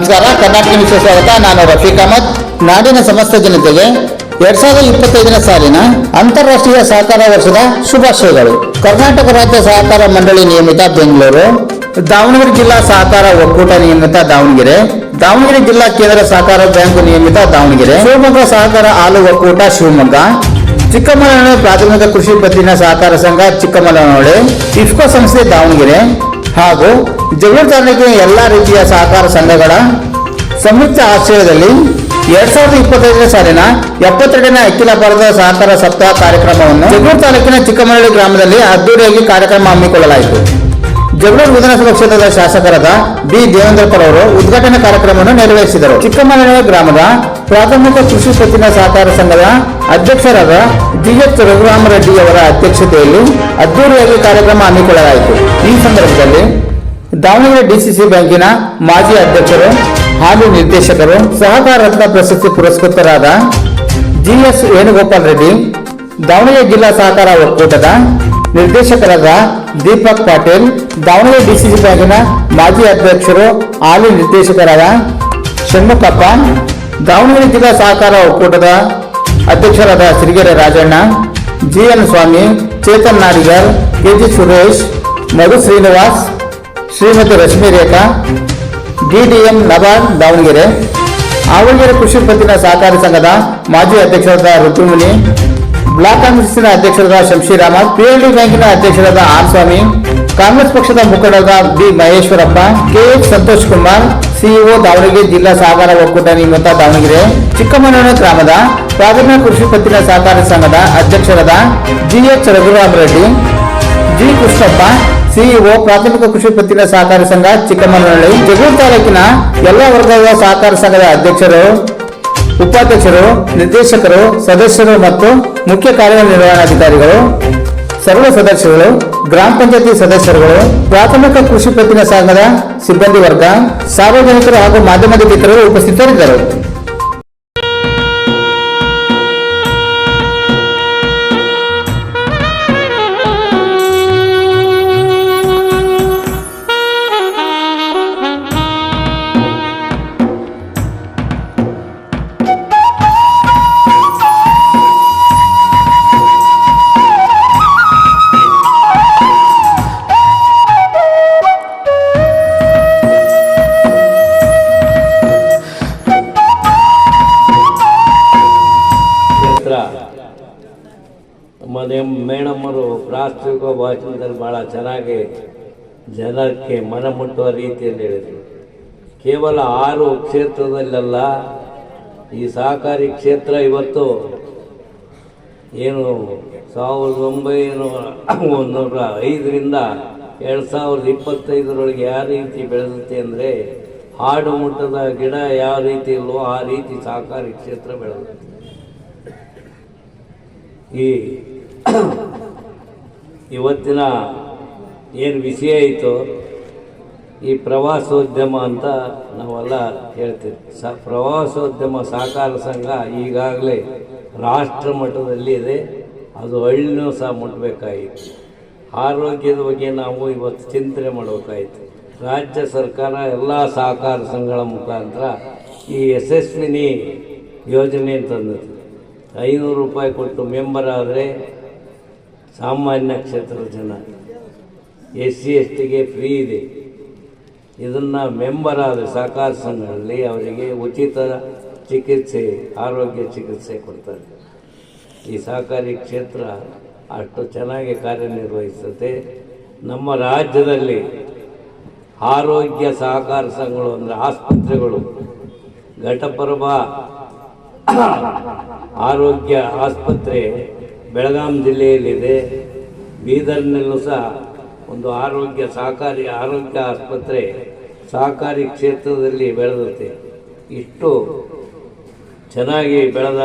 ನಮಸ್ಕಾರ. ಕರ್ನಾಟಕ ನ್ಯೂಸ್ ಸ್ವಾಗತ. ನಾನು ರಫೀಕ್ ಅಹಮದ್. ನಾಡಿನ ಸಮಸ್ತ ಜನತೆಗೆ ಎರಡ್ ಸಾವಿರದ ಇಪ್ಪತ್ತೈದನೇ ಸಾಲಿನ ಅಂತಾರಾಷ್ಟ್ರೀಯ ಸಹಕಾರ ವರ್ಷದ ಶುಭಾಶಯಗಳು. ಕರ್ನಾಟಕ ರಾಜ್ಯ ಸಹಕಾರ ಮಂಡಳಿ ನಿಯಮಿತ ಬೆಂಗಳೂರು. ದಾವಣಗೆರೆ ಜಿಲ್ಲಾ ಸಹಕಾರ ಒಕ್ಕೂಟ ನಿಯಮಿತ ದಾವಣಗೆರೆ. ದಾವಣಗೆರೆ ಜಿಲ್ಲಾ ಕೇಂದ್ರ ಸಹಕಾರ ಬ್ಯಾಂಕ್ ನಿಯಮಿತ ದಾವಣಗೆರೆ. ಶಿವಮೊಗ್ಗ ಸಹಕಾರ ಹಾಲು ಒಕ್ಕೂಟ ಶಿವಮೊಗ್ಗ. ಚಿಕ್ಕಮಗಳೂರು ಪ್ರಾಥಮಿಕ ಕೃಷಿ ಪತ್ತಿನ ಸಹಕಾರ ಸಂಘ ಚಿಕ್ಕಮಗಳೂರು. ಇಫ್ಕೋ ಸಂಸ್ಥೆ ದಾವಣಗೆರೆ. ಹಾಗೂ ಜಗಳೂರು ತಾಲೂಕಿನ ಎಲ್ಲಾ ರೀತಿಯ ಸಹಕಾರ ಸಂಘಗಳ ಸಂಯುಕ್ತ ಆಶ್ರಯದಲ್ಲಿ ಎರಡ್ ಸಾವಿರದ ಇಪ್ಪತ್ತೈದನೇ ಸಾಲಿನ ಎಪ್ಪತ್ತೆರಡನೇ ಅಖಿಲ ಭಾರತ ಸಹಕಾರ ಸಪ್ತಾಹ ಕಾರ್ಯಕ್ರಮವನ್ನು ಜಗಳೂರು ತಾಲೂಕಿನ ಚಿಕ್ಕಮರಳಿ ಗ್ರಾಮದಲ್ಲಿ ಅದ್ದೂರಿಯಾಗಿ ಕಾರ್ಯಕ್ರಮ ಹಮ್ಮಿಕೊಳ್ಳಲಾಯಿತು. ಜಗಳೂರು ವಿಧಾನಸಭಾ ಕ್ಷೇತ್ರದ ಶಾಸಕರಾದ ಬಿ ದೇವೇಂದ್ರಪ್ಪರ್ ಅವರು ಉದ್ಘಾಟನಾ ಕಾರ್ಯಕ್ರಮವನ್ನು ನೆರವೇರಿಸಿದರು. ಚಿಕ್ಕಮಗಳೂರು ಗ್ರಾಮದ ಪ್ರಾಥಮಿಕ ಕೃಷಿ ಪತ್ತಿನ ಸಹಕಾರ ಸಂಘದ ಅಧ್ಯಕ್ಷರಾದ ಜಿಎಚ್ ರಘುರಾಮರೆಡ್ಡಿ ಅವರ ಅಧ್ಯಕ್ಷತೆಯಲ್ಲಿ ಅದ್ದೂರಿಯಾಗಿ ಕಾರ್ಯಕ್ರಮ ಹಮ್ಮಿಕೊಳ್ಳಲಾಯಿತು. ಈ ಸಂದರ್ಭದಲ್ಲಿ ದಾವಣಗೆರೆ ಡಿಸಿಸಿ ಬ್ಯಾಂಕಿನ ಮಾಜಿ ಅಧ್ಯಕ್ಷರು ಹಾಗೂ ನಿರ್ದೇಶಕರು ಸಹಕಾರ ರತ್ನ ಪ್ರಶಸ್ತಿ ಪುರಸ್ಕೃತರಾದ ಜಿಎಸ್ ವೇಣುಗೋಪಾಲ್ ರೆಡ್ಡಿ, ದಾವಣಗೆರೆ ಜಿಲ್ಲಾ ಸಹಕಾರ ಒಕ್ಕೂಟದ ನಿರ್ದೇಶಕರಾದ ದೀಪಕ್ ಪಾಟೀಲ್, ದಾವಣಗೆರೆ ಡಿಸಿಸಿ ಬ್ಯಾಂಕಿನ ಮಾಜಿ ಅಧ್ಯಕ್ಷರು ಹಾಲಿ ನಿರ್ದೇಶಕರಾದ ಷಣ್ಮುಖಪ್ಪ, ದಾವಣಗೆರೆ ಜಿಲ್ಲಾ ಸಹಕಾರ ಒಕ್ಕೂಟದ ಅಧ್ಯಕ್ಷರಾದ Sirigere Rajanna G N Swamy, Chetan Nadigar K G Suresh, Madhu Srinivas Shrimati Rashmi Rekha DDM NABARD Davanagere ಆವಣಗೆರೆ ಕೃಷಿ ಪತ್ತಿನ ಸಹಕಾರಿ ಸಂಘದ ಮಾಜಿ ಅಧ್ಯಕ್ಷರಾದ ರುಕ್ಮಿಣಿ ಬ್ಲಾಕ್ ಕಾಂಗ್ರೆಸ್ಸಿನ ಅಧ್ಯಕ್ಷರಾದ ಶಂಶಿರಾಮ ಪಿಎಲ್ಡಿ ಬ್ಯಾಂಕಿನ ಅಧ್ಯಕ್ಷರಾದ ಆರ್ ಸ್ವಾಮಿ ಕಾಂಗ್ರೆಸ್ ಪಕ್ಷದ ಮುಖಂಡರಾದ B Maheshwarappa K H Santosh Kumar CEO Davanagere ಜಿಲ್ಲಾ ಸಹಕಾರ ಒಕ್ಕೂಟ ನಿಮಿತ್ತ ದಾವಣಗೆರೆ, ಚಿಕ್ಕಮಗಳೂರು ಗ್ರಾಮದ ಪ್ರಾಥಮಿಕ ಕೃಷಿ ಪತ್ತಿನ ಸಹಕಾರಿ ಸಂಘದ ಅಧ್ಯಕ್ಷರಾದ G H Raghuram Reddy, G Krishnappa CEO ಪ್ರಾಥಮಿಕ ಕೃಷಿ ಪತ್ತಿನ ಸಹಕಾರ ಸಂಘ ಚಿಕ್ಕಮಗಳೂರು ಜಗಳೂರು ತಾಲೂಕಿನ ಎಲ್ಲ ವರ್ಗದ ಸಹಕಾರ ಸಂಘದ ಅಧ್ಯಕ್ಷರು, ಉಪಾಧ್ಯಕ್ಷರು, ನಿರ್ದೇಶಕರು, ಸದಸ್ಯರು ಮತ್ತು ಮುಖ್ಯ ಕಾರ್ಯನಿರ್ವಹಣಾಧಿಕಾರಿಗಳು ಸರ್ವ ಸದಸ್ಯರು ಗ್ರಾಮ ಪಂಚಾಯತಿ ಸದಸ್ಯರುಗಳು, ಪ್ರಾಥಮಿಕ ಕೃಷಿ ಪತ್ತಿನ ಸಂಘದ ಸಿಬ್ಬಂದಿ ವರ್ಗ, ಸಾರ್ವಜನಿಕರು ಹಾಗೂ ಮಾಧ್ಯಮದ ಮಿತ್ರರು ಉಪಸ್ಥಿತರಿದ್ದರು. ಮನೆ ಮೇಡಮ್ಮರು ಪ್ರಾಸ್ತಾವಿಕ ಭಾಷಣದಲ್ಲಿ ಭಾಳ ಚೆನ್ನಾಗಿ ಜನಕ್ಕೆ ಮನ ಮುಟ್ಟುವ ರೀತಿಯಲ್ಲಿ ಹೇಳಿದರು. ಕೇವಲ ಆರು ಕ್ಷೇತ್ರದಲ್ಲೆಲ್ಲ ಈ ಸಹಕಾರಿ ಕ್ಷೇತ್ರ ಇವತ್ತು ಏನು ಸಾವಿರದ ಒಂಬೈನೂರ ಒಂದೂರ ಐದರಿಂದ ಎರಡು ಸಾವಿರದ ಇಪ್ಪತ್ತೈದರೊಳಗೆ ಯಾವ ರೀತಿ ಬೆಳೆದುತ್ತೆ ಅಂದರೆ ಹಾಡು ಮುಟ್ಟದ ಗಿಡ ಯಾವ ರೀತಿ ಇಲ್ಲವೋ ಆ ರೀತಿ ಸಹಕಾರಿ ಕ್ಷೇತ್ರ ಬೆಳೆದುತ್ತೆ ಈ ಇವತ್ತಿನ ಏನು ವಿಷಯ ಇತ್ತು, ಈ ಪ್ರವಾಸೋದ್ಯಮ ಅಂತ ನಾವೆಲ್ಲ ಹೇಳ್ತೀವಿ. ಸ, ಪ್ರವಾಸೋದ್ಯಮ ಸಹಕಾರ ಸಂಘ ಈಗಾಗಲೇ ರಾಷ್ಟ್ರ ಮಟ್ಟದಲ್ಲಿ ಇದೆ. ಅದು ಹಳ್ಳಿನೂ ಸಹ ಮುಟ್ಟಬೇಕಾಗಿತ್ತು ಆರೋಗ್ಯದ ಬಗ್ಗೆ ನಾವು ಇವತ್ತು ಚಿಂತನೆ ಮಾಡಬೇಕಾಯಿತು ರಾಜ್ಯ ಸರ್ಕಾರ ಎಲ್ಲ ಸಹಕಾರ ಸಂಘಗಳ ಮುಖಾಂತರ ಈ ಯಶಸ್ವಿನಿ ಯೋಜನೆ ತಂದಿದೆ ಐನೂರು ರೂಪಾಯಿ ಕೊಟ್ಟು ಮೆಂಬರ್ ಆದರೆ ಸಾಮಾನ್ಯ ಕ್ಷೇತ್ರದ ಜನ. ಎಸ್ ಸಿ, ಎಸ್ ಟಿಗೆ ಫ್ರೀ ಇದೆ. ಇದನ್ನು ಮೆಂಬರ್ ಆದರೆ ಸಹಕಾರ ಸಂಘಗಳಲ್ಲಿ ಅವರಿಗೆ ಉಚಿತ ಚಿಕಿತ್ಸೆ, ಆರೋಗ್ಯ ಚಿಕಿತ್ಸೆ ಕೊಡ್ತಾರೆ. ಈ ಸಹಕಾರಿ ಕ್ಷೇತ್ರ ಅಷ್ಟು ಚೆನ್ನಾಗಿ ಕಾರ್ಯನಿರ್ವಹಿಸುತ್ತೆ. ನಮ್ಮ ರಾಜ್ಯದಲ್ಲಿ ಆರೋಗ್ಯ ಸಹಕಾರ ಸಂಘಗಳು ಅಂದರೆ ಆಸ್ಪತ್ರೆಗಳು, ಘಟಪ್ರಭ ಆರೋಗ್ಯ ಆಸ್ಪತ್ರೆ ಬೆಳಗಾಂ ಜಿಲ್ಲೆಯಲ್ಲಿದೆ. ಬೀದರ್ನಲ್ಲೂ ಸಹ ಒಂದು ಆರೋಗ್ಯ ಸಹಕಾರಿ ಆರೋಗ್ಯ ಆಸ್ಪತ್ರೆ ಸಹಕಾರಿ ಕ್ಷೇತ್ರದಲ್ಲಿ ಬೆಳೆದಂತೆ ಇಷ್ಟು ಚೆನ್ನಾಗಿ ಬೆಳೆದ